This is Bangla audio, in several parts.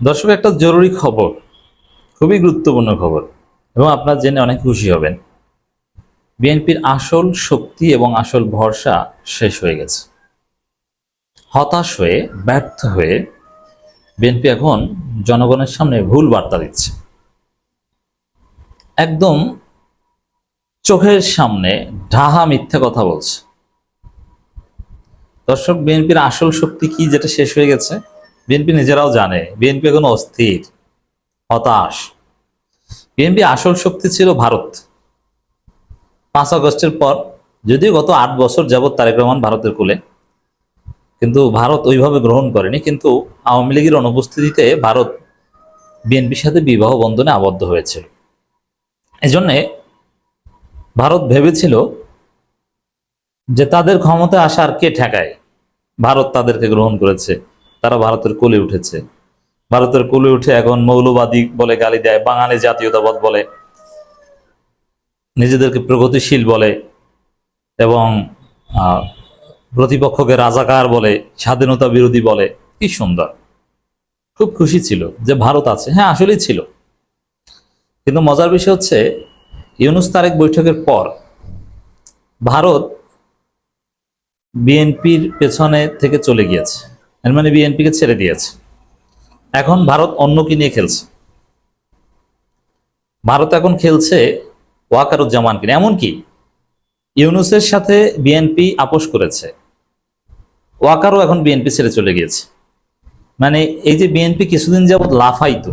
দর্শক, একটা জরুরি খবর, খুবই গুরুত্বপূর্ণ খবর, এবং আপনার জেনে অনেক খুশি হবেন। বিএনপির আসল শক্তি এবং আসল ভরসা শেষ হয়ে গেছে। হতাশ হয়ে, ব্যর্থ হয়ে বিএনপি এখন জনগণের সামনে ভুল বার্তা দিচ্ছে। একদম চোখের সামনে ঢাহা মিথ্যা কথা বলছে। দর্শক, বিএনপির আসল শক্তি কি, যেটা শেষ হয়ে গেছে? বিএনপি নিজেরাও জানে, বিএনপি এখন অস্থির, হতাশ। বিএনপি আসল শক্তি ছিল ভারত। পাঁচ আগস্টের পর, যদিও গত আট বছর যাবৎ তারেক রহমান ভারতের কোলে, কিন্তু ভারত ওইভাবে গ্রহণ করেনি, কিন্তু আওয়ামী লীগের অনুপস্থিতিতে ভারত বিএনপির সাথে বিবাহ বন্ধনে আবদ্ধ হয়েছিল। এজন্যে ভারত ভেবেছিল যে তাদের ক্ষমতা আসার কে ঠেকায়? ভারত তাদেরকে গ্রহণ করেছে। তারা ভারতের কোলে উঠেছে। ভারতের কোলে উঠে এখন মৌলবাদী বলে গালি দেয়, বাঙালি জাতীয়তাবাদ বলে, নিজেদেরকে প্রগতিশীল বলে এবং প্রতিপক্ষকে রাজাকার বলে, স্বাধীনতা বিরোধী বলে। কি সুন্দর। খুব খুশি ছিল যে ভারত আছে। হ্যাঁ আসলেই ছিল। কিন্তু মজার বিষয় হচ্ছে, ইউনুস তারেক বৈঠকের পর ভারত বিএনপির পেছনে থেকে চলে গিয়েছে। এর মানে বিএনপিকে ছেড়ে দিয়েছে। এখন ভারত অন্য কি নিয়ে খেলছে। ভারত এখন খেলছে ওয়াকারুজ্জামানকে এমনকি ইউনুসের সাথে বিএনপি আপোষ করেছে। ওয়াকারও এখন বিএনপি ছেড়ে চলে গিয়েছে। মানে এই যে বিএনপি কিছুদিন যাবৎ লাফাইতো,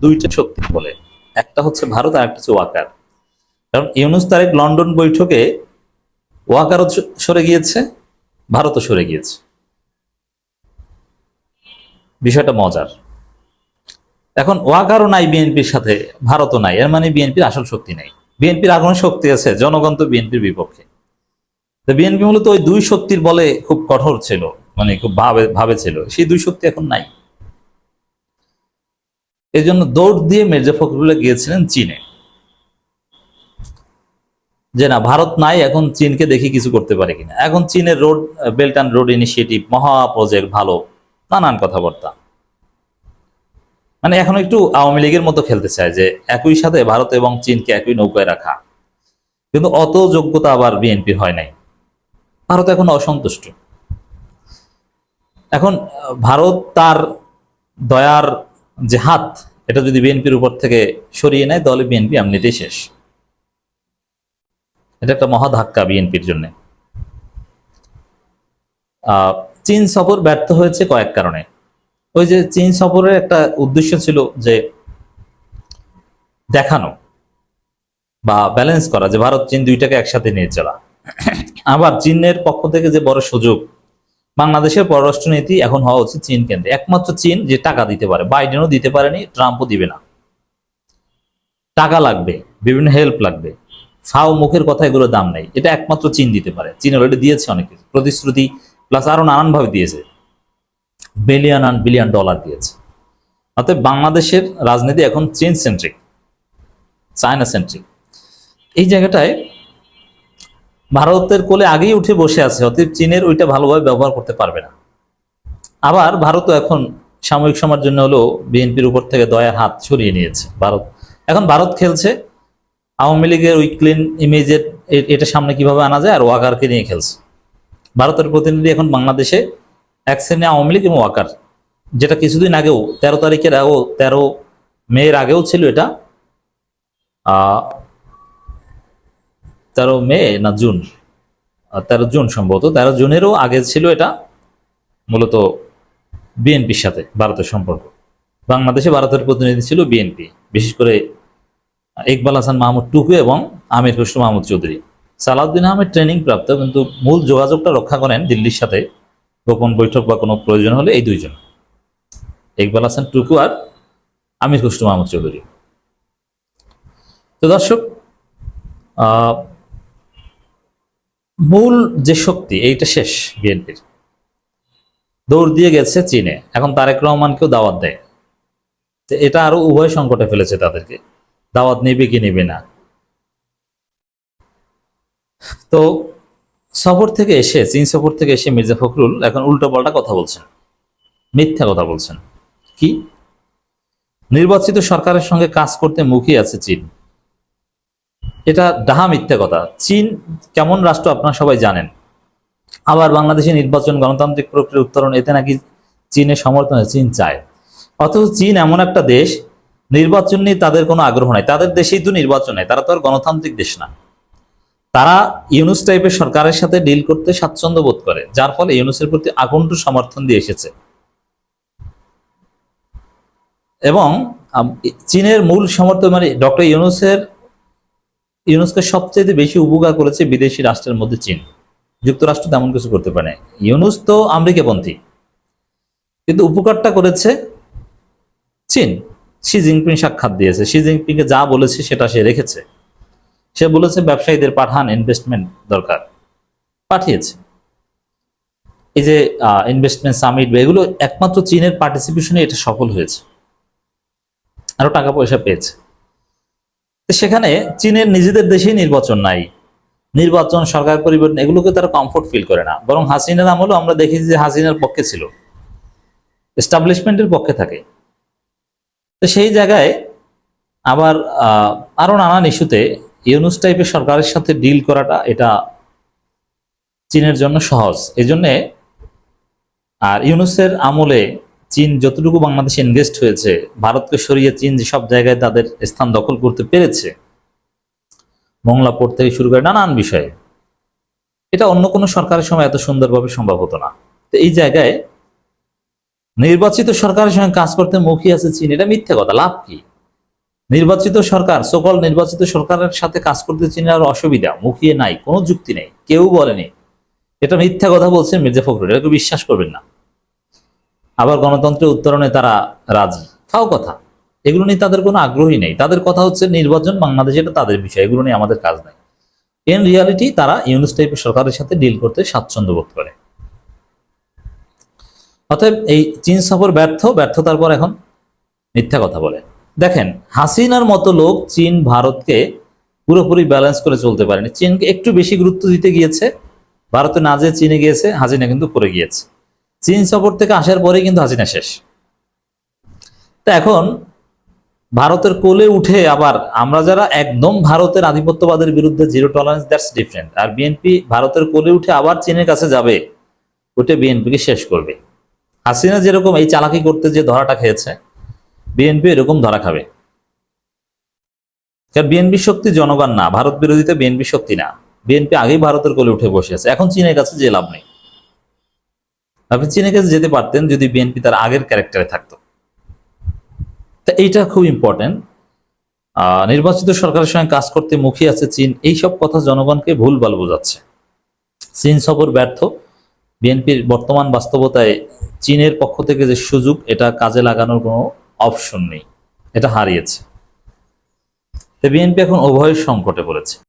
দুইটা শক্তি বলে। একটা হচ্ছে ভারত আর একটা হচ্ছে ওয়াকার। কারণ ইউনুস তারেক লন্ডন বৈঠকে ওয়াকারও সরে গিয়েছে, ভারতও সরে গিয়েছে। বিষয়টা মজার। এখন ওয়াকারও নাই বিএনপির সাথে, ভারতও নাই, এর মানে বিএনপির আসল শক্তি নাই। বিএনপির আগুন শক্তি আছে, জনগণ তো বিএনপির বিপক্ষে। বিএনপি মূলত ওই দুই শক্তির বলে খুব কঠোর ছিল মানে খুব ভাবে ভাবে ছিল, সেই দুই শক্তি এখন নাই। এই জন্য দৌড় দিয়ে মির্জা ফখরুল্লাহ গিয়েছিলেন চীনে। যে না, ভারত নাই, এখন চীনকে দেখি কিছু করতে পারে কিনা। এখন চীনের road, belt and road initiative, মহা প্রজেক্ট ভালো। নানান কথাবার্তা। মানে এখন একটু আওয়ামী লীগের মতো খেলতে চায় যে একই সাথে ভারত এবং চীনকে একই নৌকায় রাখা। কিন্তু অত যোগ্যতা আবার বিএনপির হয় নাই। ভারত এখন অসন্তুষ্ট। এখন, ভারত তার দয়ার যে হাত, এটা যদি বিএনপির উপর থেকে সরিয়ে নেয়, তাহলে বিএনপি এমনিতেই শেষ। এটা একটা মহা ধাক্কা বিএনপির জন্য। চীন সফর ব্যর্থ হয়েছে কয়েক কারণে। ওই যে চীন সফরের একটা উদ্দেশ্য ছিল যে দেখানো বা ব্যালেন্স করা, যে ভারত, চীন দুইটাকে একসাথে নিয়ে চলা। আবার চীনের পক্ষ থেকে যে বড় সুযোগ, বাংলাদেশের পররাষ্ট্রনীতি এখন হওয়া উচিত চীন কেন্দ্রে। একমাত্র চীন যে টাকা দিতে পারে, বাইডেনও দিতে পারেনি, ট্রাম্পও দিবে না। টাকা লাগবে, বিভিন্ন হেল্প লাগবে। ফাও মুখের কথা এগুলো দাম নেই। এটা একমাত্র চীন দিতে পারে। চীন অলরেডি দিয়েছে অনেক কিছু। প্রতিশ্রুতি প্লাস আরও নানানভাবে দিয়েছে। বিলিয়ন অ্যান্ড বিলিয়ন ডলার দিয়েছে। অতএব বাংলাদেশের রাজনীতি এখন চীন সেন্ট্রিক চায়না সেন্ট্রিক এই জায়গাটায় ভারতের কোলে আগেই উঠে বসে আছে, অতএব চীনের ওইটা ভালোভাবে ব্যবহার করতে পারবে না। আবার ভারতও এখন সাময়িক সময়ের জন্য হলেও বিএনপির উপর থেকে দয়ার হাত সরিয়ে নিয়েছে। ভারত এখন ভারত খেলছে, আওয়ামী লীগের ওই ক্লিন ইমেজের এটা সামনে কীভাবে আনা যায় আর ওয়াকারকে নিয়ে খেলছে। ভারতের প্রতিনিধি এখন বাংলাদেশে এক শ্রেণি আওয়ামী লীগ এবং ওয়াকার, যেটা কিছুদিন আগেও, তেরো তারিখের আগেও, তেরো মেয়ের আগেও ছিল এটা। তেরো মে না জুন? তেরো জুন সম্ভবত। তেরো জুনেরও আগে ছিল এটা, মূলত বিএনপির সাথে, ভারতের সম্পর্ক। বাংলাদেশে ভারতের প্রতিনিধি ছিল বিএনপি, বিশেষ করে ইকবাল হাসান মাহমুদ টুকু এবং আমির খুসরু মাহমুদ চৌধুরী। সালাউদ্দিন আহমেদ ট্রেনিং প্রাপ্ত, কিন্তু মূল যোগাযোগটা রক্ষা করেন দিল্লির সাথে। গোপন বৈঠক বা কোনো প্রয়োজন হলে এই দুইজন। ইকবাল হাসান টুকু আর আমির খুসরু মাহমুদ চৌধুরী। তো দর্শক মূল যে শক্তি, এইটা শেষ বিএনপির। দৌড় দিয়ে গেছে চীনে। এখন তারেক রহমানকেও দাওয়াত দেয়। এটা আরও উভয় সংকটে ফেলেছে তাদেরকে। দাওয়াত নেবে কি নেবে না। তো সফর থেকে এসে, চীন সফর থেকে এসে মির্জা ফখরুল এখন উল্টো পাল্টা কথা বলছেন। মিথ্যা কথা বলছেন। কি? নির্বাচিত সরকারের সঙ্গে কাজ করতে মুখী আছে চীন। এটা ডাহা মিথ্যা কথা। চীন কেমন রাষ্ট্র আপনারা সবাই জানেন। আবার বাংলাদেশে নির্বাচন গণতান্ত্রিক প্রক্রিয়ার উত্তরণ, এতে নাকি চীনের সমর্থনে চীন চায়। অথচ চীন এমন একটা দেশ, নির্বাচন নিয়ে তাদের কোনো আগ্রহ নাই। তাদের দেশেই তো নির্বাচন নেই তারা তো আর গণতান্ত্রিক দেশ না। তারা ইউনুস টাইপের সরকারের সাথে ডিল করতে স্বাচ্ছন্দ্য বোধ করে, যার ফলে ইউনুসের প্রতি আকণ্ঠ সমর্থন দিয়ে এসেছে। এবং চীনের মূল সমর্থন মানে ডক্টর ইউনুসের, ইউনুসকে সবচেয়ে বেশি উপকার করেছে বিদেশি রাষ্ট্রের মধ্যে চীন। যুক্তরাষ্ট্র তেমন কিছু করতে পারে। ইউনুস তো আমেরিকাপন্থী। কিন্তু উপকারটা করেছে চীন। শি জিনপিং সাক্ষাৎ দিয়েছে। শি জিনপিংকে যা বলেছে সেটা সে রেখেছে। সে বলেছে ব্যবসায়ীদের পাঠান ইনভেস্টমেন্ট দরকার। পাঠিয়েছে। এই যে ইনভেস্টমেন্ট সামিট বা এগুলো একমাত্র চীনের পার্টিসিপেশনে এটা সফল হয়েছে। আরও টাকা পয়সা পেয়েছে সেখানে চীনের নিজেদের দেশেই নির্বাচন নাই। নির্বাচন সরকার পরিবর্তন এগুলোকে তারা কমফোর্ট ফিল করে না। বরং হাসিনার আমলেও আমরা দেখেছি যে হাসিনার পক্ষে ছিল। এস্টাবলিশমেন্টের পক্ষে থাকে। তো সেই জায়গায় আবার আহ, আরও নানান ইস্যুতে ইউনুস টাইপের সরকারের সাথে ডিল করাটা এটা চীনের জন্য সহজ। এই জন্যে আর ইউনুসের আমলে চীন যতটুকু বাংলাদেশে ইনভেস্ট হয়েছে, ভারতকে সরিয়ে চীন যেসব জায়গায় তাদের স্থান দখল করতে পেরেছে মংলা পোর্ট থেকে শুরু করে নানান বিষয়ে, এটা অন্য কোনো সরকারের সময় এত সুন্দরভাবে সম্ভব হতো না। তো এই জায়গায় নির্বাচিত সরকারের সঙ্গে কাজ করতে মুখী আছে চীন, এটা মিথ্যে কথা, লাভ কি? নির্বাচিত সরকার সকল নির্বাচিত সরকারের সাথে কাজ করতে চীনের আর অসুবিধা, মুখিয়ে নাই, কোনো যুক্তি নেই, কেউ বলেনি। এটা মিথ্যা কথা বলছেন মির্জা ফখরুল, এটাকে বিশ্বাস করবেন না। আবার গণতন্ত্রের উত্তরণে তারা রাজি তাও কথা। এগুলো নিয়ে তাদের কোনো আগ্রহী নেই। তাদের কথা হচ্ছে নির্বাচন বাংলাদেশ, এটা তাদের বিষয়, এগুলো নিয়ে আমাদের কাজ নাই। ইন রিয়ালিটি তারা ইউনুস টাইপের সরকারের সাথে ডিল করতে স্বাচ্ছন্দ্য বোধ করে। অতএব এই চীন সফর ব্যর্থ, ব্যর্থতার পর এখন মিথ্যা কথা বলে। দেখেন, হাসিনার মতো লোক চীন, ভারতকে পুরোপুরি ব্যালেন্স করে চলতে পারেনি। চীনকে একটু বেশি গুরুত্ব দিতে গিয়েছে। ভারতে না যে চীনে গিয়েছে, হাসিনা কিন্তু পড়ে গিয়েছে। চীন সফর থেকে আসার পরেই কিন্তু হাসিনা শেষ। তা এখন ভারতের কোলে উঠে আবার আমরা যারা একদম ভারতের আধিপত্যবাদের বিরুদ্ধে জিরো টলারেন্স দ্যাটস ডিফারেন্ট আর বিএনপি ভারতের কোলে উঠে আবার চীনের কাছে যাবে ওটা বিএনপিকে শেষ করবে। হাসিনা যেরকম এই চালাকি করতে যে ধরাটা খেয়েছে বিএনপি এরকম ধরা খাবে। বিএনপি শক্তি জনগণ না, ভারত বিরোধিতা বিএনপি শক্তি না। বিএনপি আগেই ভারতের কোলে উঠে বসে আছে, এখন চীনের কাছে যে লাভ নেই। আপনি চীনের কাছে যেতে পারতেন যদি বিএনপি তার আগের ক্যারেক্টারে থাকতো। তা এইটা খুব ইম্পর্টেন্ট নির্বাচিত সরকারের সঙ্গে কাজ করতে মুখী আছে চীন এইসব কথা জনগণকে ভুলভাল বোঝাচ্ছে। চীন সফর ব্যর্থ বিএনপির বর্তমান বাস্তবতায় চীনের পক্ষ থেকে যে সুযোগ, এটা কাজে লাগানোর কোনো অপশন নেই। এটা হারিয়েছে। বিএনপি এখন উভয় সংকটে পড়েছে।